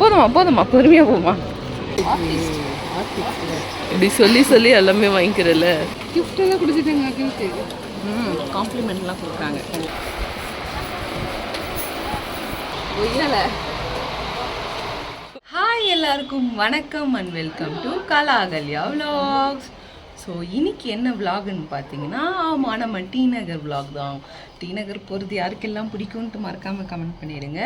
போதுமா போதுமா பொறுமையாக போமா. இப்படி சொல்லி சொல்லி எல்லாமே வாங்கிக்கிறல்ல. கிஃப்ட் எல்லாம் கொடுத்துட்டாங்க அக்காவுக்கு ம் காம்ப்ளிமெண்ட்லாம் கொடுக்குறாங்க. ஹாய் எல்லாருக்கும் வணக்கம் and welcome to Kalakalya vlogs. So இன்னைக்கு என்ன விலாகுன்னு பார்த்தீங்கன்னா ஆமாம் நம்ம டி நகர் vlog தான். டி நகர் போகிறது யாருக்கெல்லாம் பிடிக்கும்ன்ட்டு மறக்காமல் கமெண்ட் பண்ணிடுங்க.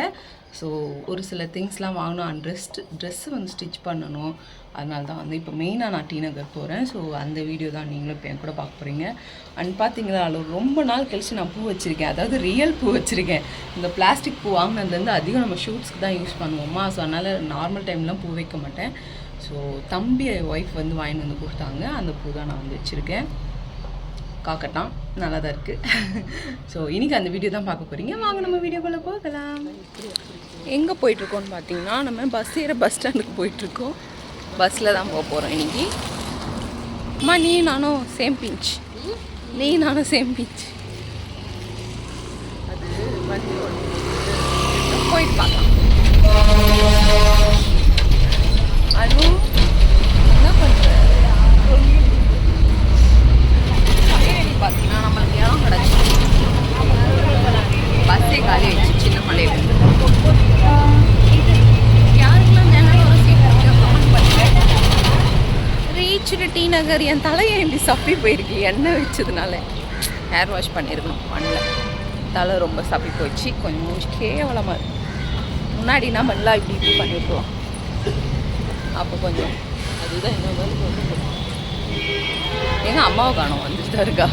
ஸோ ஒரு சில திங்ஸ்லாம் வாங்கணும். அண்ட் ட்ரெஸ் ட்ரெஸ்ஸு வந்து ஸ்டிச் பண்ணணும். அதனால தான் வந்து இப்போ மெயினாக நான் டி நகர் போகிறேன் ஸோ அந்த வீடியோ தான் நீங்களும் இப்போ என் கூட பார்க்க போகிறீங்க அண்ட் பார்த்தீங்களா அதில் ரொம்ப நாள் கழிச்சு நான் பூ வச்சுருக்கேன். அதாவது ரியல் பூ வச்சுருக்கேன். இந்த பிளாஸ்டிக் பூ வாங்கினதுலேருந்து அதிகம் நம்ம ஷூட்ஸ்க்கு தான் யூஸ் பண்ணுவோமா. ஸோ அதனால் நார்மல் டைம்லாம் பூ வைக்க மாட்டேன். ஸோ தம்பி ஒய்ஃப் வந்து வாங்கிட்டு வந்து கொடுத்தாங்க. அந்த பூ தான் நான் வந்து வச்சுருக்கேன். காக்கட்டான். நல்லா தான் இருக்குது ஸோ இன்னைக்கு அந்த வீடியோ தான் பார்க்க போகிறீங்க வாங்க நம்ம வீடியோக்குள்ளே போகலாம். எங்கே போயிட்டுருக்கோம்னு பார்த்தீங்கன்னா நம்ம பஸ் ஏற பஸ் ஸ்டாண்டுக்கு போயிட்டுருக்கோம். பஸ்ஸில் தான் போக போகிறோம் இன்றைக்கி அம்மா நீ நானும் சேம் பிஞ்ச் நீ நானும் சேம் பிஞ்ச் போயிட்டு பார்க்கலாம் அனு என்ன பண்ணுற பார்த்தீங்கன்னா நம்மளுக்கு இடம் கிடச்சி பஸ்ஸே காலி வச்சு சின்ன மலையிலேருந்து யாருக்கெல்லாம் ஜன்னல் ஒரு சீட் கமெண்ட் பண்ணுங்க ரீச்சு டி நகர் என் தலையை இப்படி சப்பி போயிருக்கு? எண்ணெய் வச்சதுனால. ஹேர் வாஷ் பண்ணியிருக்கணும் பண்ணல. தலை ரொம்ப சப்பி போச்சு. கொஞ்சம் கேவலமாக இருக்கு. முன்னாடி நம்ம எல்லாம் இப்படி இப்படி பண்ணியிருக்கோம் அப்போ கொஞ்சம். அதுதான் என்ன எங்கள் அம்மாவை காணோம் வந்துட்டு தான் இருக்கா?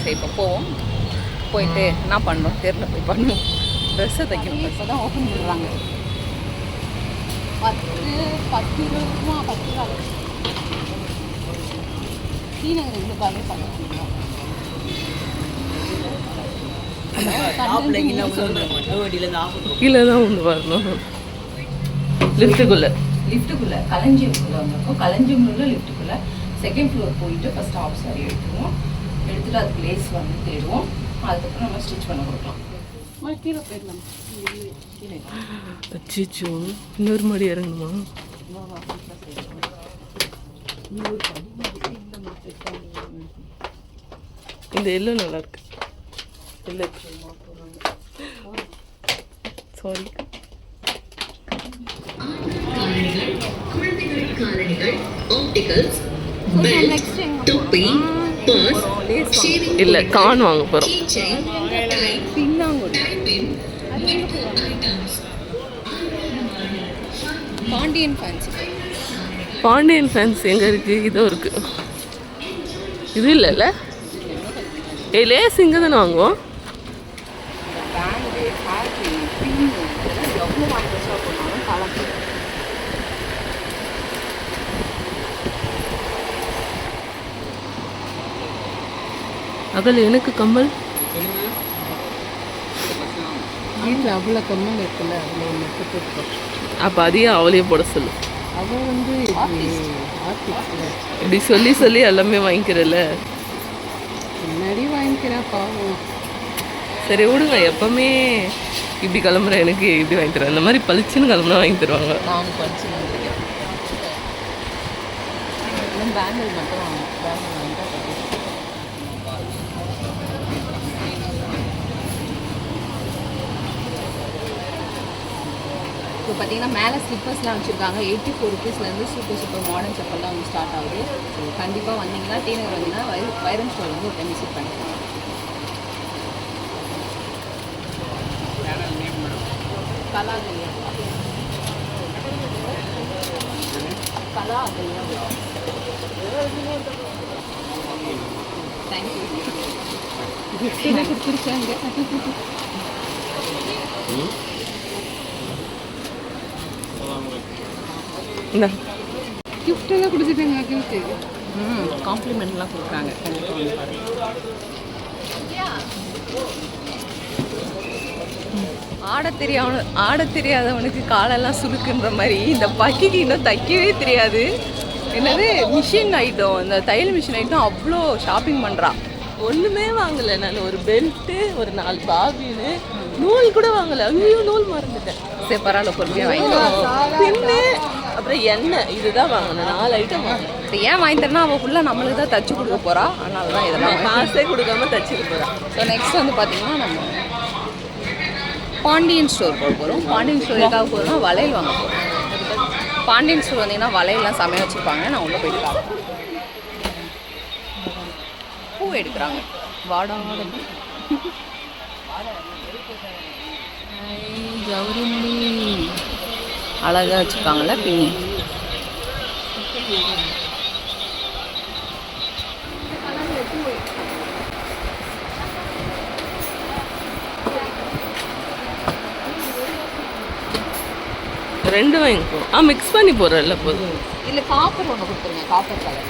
சரி இப்போ போவோம். போயிட்டு என்ன பண்ணோம் தெருல போய் பண்ணுவோம். ட்ரெஸ்ஸை தைக்கணும் இப்போ தான் ஓப்பன் பண்ணுறாங்க பத்து பத்து இருபது ரூபா பத்து ரூபா ஸ்ரீநகர் இந்த பாரு பண்ணுறோம் கீழே தான் ஒன்று வரணும். லிஃப்ட்டுக்குள்ளே லிஃப்ட்டுக்குள்ளே களஞ்சியம்குள்ளே வந்திருக்கோம் களஞ்சியம்குள்ள லிஃப்ட்டுக்குள்ளே செகண்ட் ஃப்ளோர் போயிட்டு ஃபஸ்ட் ஆஃப் சாரி எடுத்துருவோம். எடுத்துட்டு அதுக்கு லேஸ் வந்து தேடுவோம். அதுக்கப்புறம் நம்ம ஸ்டிச் பண்ண கொடுக்கலாம். கீழே போயிடலாம். அச்சிச்சோ இன்னொரு மாடி இறங்கணுமா? இந்த எல்லோ நல்லா இருக்கு. எல்லோ சாரி குழந்தைகளின் காலணிகள் ஆப்டிகல்ஸ் பெல்ட் தொப்பி பர்ஸ் ஷேவிங் இல்லை கான் வாங்க போகிறோம் பாண்டியன் ஃபேன்சி பாண்டியன் ஃபேன்சி எங்கே இருக்குது இதோ இருக்கு. இது இல்லைல்ல? ஏ லேஸ் இங்கே தானே வாங்குவோம்? அகல் எனக்கு கம்மல். வீட்டில் அவ்வளோ கம்மல் இருக்குல்ல அதில் ஒன்று போட்டுருக்கோம் அப்போ அதையும் அவளையே போட சொல்லு. அவள் வந்து இப்படி சொல்லி சொல்லி எல்லாமே வாங்கிக்கிறல்ல? முன்னாடி வாங்கிக்கிறா பாவம். சரி விடுங்க. எப்பவுமே இப்படி கிளம்புற எனக்கு இப்படி வாங்கி தருவாங்க. இந்த மாதிரி பளிச்சுன்னு கிளம்புனா வாங்கி தருவாங்க. நான் படிச்சு பேங்கிள் மட்டும் வாங்க பேங்கிள் வாங்கிட்டா பார்த்தீங்கன்னா மேலே ஸ்லிப்பர்ஸ்லாம் வச்சுருக்காங்க. எயிட்டி ஃபோர் ருபீஸ்லேருந்து சூப்பர் சூப்பர் மாடர்ன் செப்பல்லாம் வந்து ஸ்டார்ட் ஆகுது. ஸோ கண்டிப்பாக வந்தீங்கன்னா டீநகர் வந்தீங்கன்னா வை வைரம் ஸ்டோர் வந்து ஒரு டைம் விசிட் பண்ணிக்கலாம். கலா அகல்யா கலா அகல்யா தேங்க்யூ கொடுத்துருக்காங்க இந்த கிஃப்ட் எல்லாம் கொடுத்துட்டாங்க அக்காவுக்கு ம் காம்ப்ளிமெண்ட்லாம் கொடுக்குறாங்க. ஆட தெரியாம ஆட தெரியாதவனுக்கு காலெல்லாம் சுருக்குன்ற மாதிரி இந்த பக்கிக்கு இன்னும் தைக்கவே தெரியாது. என்னது? மிஷின் ஐட்டம் இந்த தையல் மிஷின் ஐட்டம் அவ்வளோ ஷாப்பிங் பண்ணுறா ஒன்றுமே வாங்கலை நான். ஒரு பெல்ட்டு ஒரு நாலு பாபின்னு. நூல் கூட வாங்கலை. ஐயோ நூல் மறந்துட்டேன். சரி பரவாயில்ல பொறுமையாக வாங்கிக்கலாம் பின்னு அப்புறம் எண்ணெய் இதுதான் வாங்கணும் நாலு ஐட்டம் இப்போ ஏன் வாங்கி தரேன்னா அவள் ஃபுல்லாக நம்மளுக்கு தான் தச்சு கொடுக்க போகிறா அதனால தான் இதெல்லாம் காசே கொடுக்காம தச்சுக்க போகிறான் ஸோ நெக்ஸ்ட் வந்து பார்த்தீங்கன்னா நம்ம பாண்டியன் ஸ்டோர் போக போகிறோம் பாண்டியன் ஸ்டோர் எதுக்காக போகிறோம்னா வளையல் வாங்க போகிறோம் பாண்டியன் ஸ்டோர் வந்தீங்கன்னா வளையல்லாம் செமையாக வச்சுருப்பாங்க. நான் உள்ளே போயிட்டு பார்ப்பேன் பூ எடுக்கிறாங்க. வாடாத கௌரி அழகாக வச்சுருக்காங்கல்ல பின்னி. ரெண்டு வாங்கிப்போம் ஆ மிக்ஸ் பண்ணி போடுறல்ல போதும் இல்லை காப்பர் ஒன்று கொடுத்துருங்க காப்பர் கலர்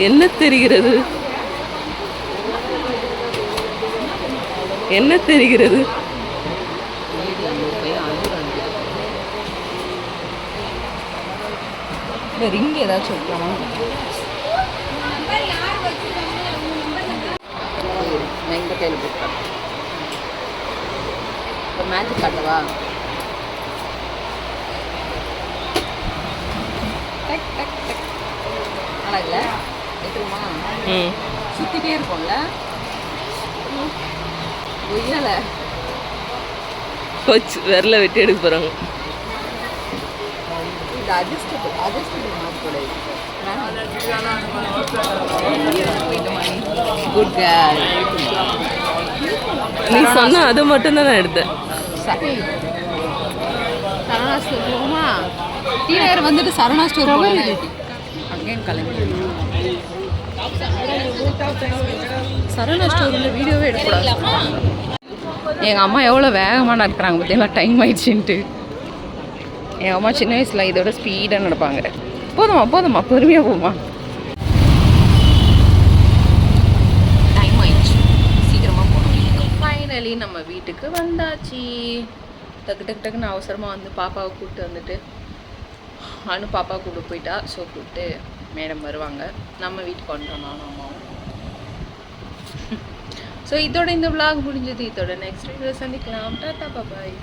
என்ன தெரிகிறது? என்ன தெரிகிறது? இந்த ரிங் ஏதாச்சும் வைக்கலாமா நான் இந்த கையில் போட்டுறேன் ஒரு மேஜிக் காட்டவா டக் டக் டக் நல்லா இல்லை எடுத்துருமா ம். சுற்றிட்டே இருக்கும்ல ஒய்யலை போச்சு விரல வெட்டி எடுக்க போகிறாங்க இது அட்ஜஸ்டபிள் அட்ஜஸ்டபிள் மாற்றக்கூடாது குட் கேர்ள் நீ சொன்ன அது மட்டும் தான் நான் எடுத்தேன். சரணா ஸ்டோர் போகுமா டீ நகர் வந்துட்டு சரணா ஸ்டோர் அங்கேயும் கிளம்பி. சரணா ஸ்டோரில் வீடியோவே எடுக்கக்கூடாது. எங்கள் அம்மா எவ்வளோ வேகமாக நடக்கிறாங்க பார்த்தீங்களா டைம் ஆயிடுச்சுன்ட்டு. எங்கள் அம்மா சின்ன வயசில் இதோட ஸ்பீடாக நடப்பாங்க. போதுமா போதுமா பொறுமையாக போமா. டைம் ஆயிடுச்சு. சீக்கிரமாக போகணும். ஃபைனலி நம்ம வீட்டுக்கு வந்தாச்சு. டக்கு டக்கு டக்குன்னு அவசரமாக வந்து பாப்பாவை கூப்பிட்டு வந்துட்டு அனு பாப்பா கூப்பிட்டு போயிட்டா. ஸோ கூப்பிட்டு மேடம் வருவாங்க. நம்ம வீட்டுக்கு வந்துட்டோம் நானும் அம்மாவும். ஸோ இதோட இந்த விளாக் முடிஞ்சது. இதோட நெக்ஸ்ட் வீடியோ சந்திக்கலாம். Tata bye bye